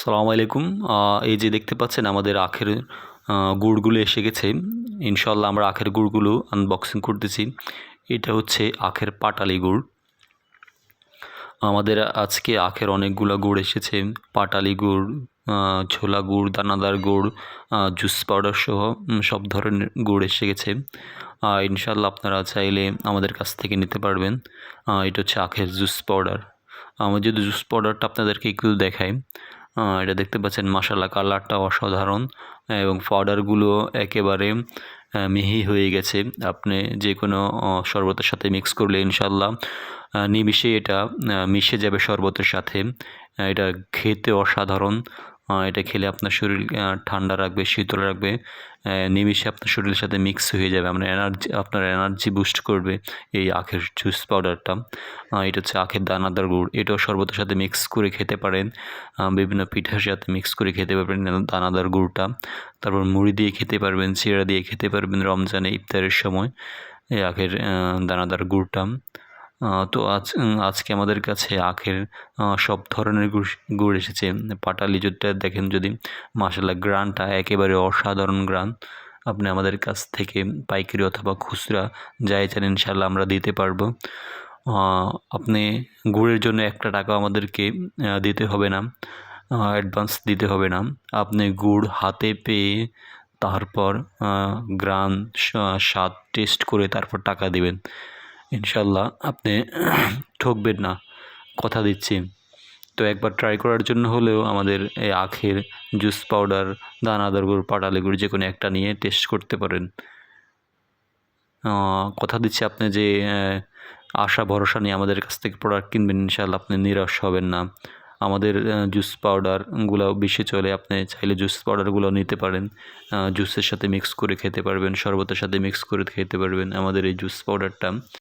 সালামু আলাইকুম। এই যে দেখতে পাচ্ছেন আমাদের আখের গুড়গুলো এসে গেছে। ইনশাল্লাহ আমরা আখের গুড়গুলো আনবক্সিং করতেছি। এটা হচ্ছে আখের পাটালি গুড়। আমাদের আজকে আখের অনেকগুলো গুড় এসেছে। পাটালি গুড় ছোলা গুড়, দানাদার গুড় জুস পাউডার সহ সব ধরনের গুড় এসে গেছে। ইনশাল্লাহ আপনারা চাইলে আমাদের কাছ থেকে নিতে পারবেন। এটা হচ্ছে আখের জুস পাউডার আমি যদি জুস পাউডারটা আপনাদেরকে একটু দেখাই। এটা দেখতে পাচ্ছেন মশালা কালারটা অসাধারণ। এবং পাউডারগুলো একেবারে মিহি হয়ে গেছে। আপনি যে কোনো শরবতের সাথে মিক্স করলে ইনশাল্লাহ নিমিশে এটা মিশে যাবে শরবতের সাথে। এটা খেতে অসাধারণ। এটা খেলে আপনার শরীর ঠান্ডা রাখবে, শীতল রাখবে নিমিষে আপনার শরীরের সাথে মিক্স হয়ে যাবে, আপনার এনার্জি আপনার এনার্জি বুস্ট করবে এই আখের জুস পাউডারটা এটা হচ্ছে আখের দানাদার গুড়। এটাও শরবতের সাথে মিক্স করে খেতে পারেন। বিভিন্ন পিঠার সাথে মিক্স করে খেতে পারবেন দানাদার গুড়টা। তারপর মুড়ি দিয়ে খেতে পারবেন, চিড়া দিয়ে খেতে পারবেন রমজানে ইফতারের সময় এই আখের দানাদার গুড়টা। তো আজ আজকে আমাদের কাছে আখের সব ধরনের গুড় গুড় এসেছে। পাটালি যেটা দেখেন যদি মাসাল্লাহ গ্রানটা একেবারে অসাধারণ গ্রান, আপনি আমাদের কাছ থেকে পাইকারি অথবা খুচরা যাই চান ইনশাল্লাহ আমরা দিতে পারব। আপনি গুড়ের জন্য একটা টাকা আমাদেরকে দিতে হবে না অ্যাডভান্স দিতে হবে না। আপনি গুড় হাতে পেয়ে তারপর গ্রান স্বাদ টেস্ট করে তারপর টাকা দিবেন। ইনশাল্লাহ আপনি ঠকবেন না। কথা দিচ্ছি। তো একবার ট্রাই করার জন্য হলেও আমাদের এই আখের জুস পাউডার দানাদার গুড় পাটালি গুড় যে কোনো একটা নিয়ে টেস্ট করতে পারেন। কথা দিচ্ছি আপনি যে আশা, ভরসা নিয়ে আমাদের কাছ থেকে প্রোডাক্ট কিনবেন ইনশাল্লাহ আপনি নিরাশ হবেন না। আমাদের জুস পাউডারগুলো বেশি চলে, আপনি চাইলে জুস পাউডারগুলো নিতে পারেন। জুসের সাথে মিক্স করে খেতে পারবেন, শরবতের সাথে মিক্স করে খেতে পারবেন আমাদের এই জুস পাউডারটা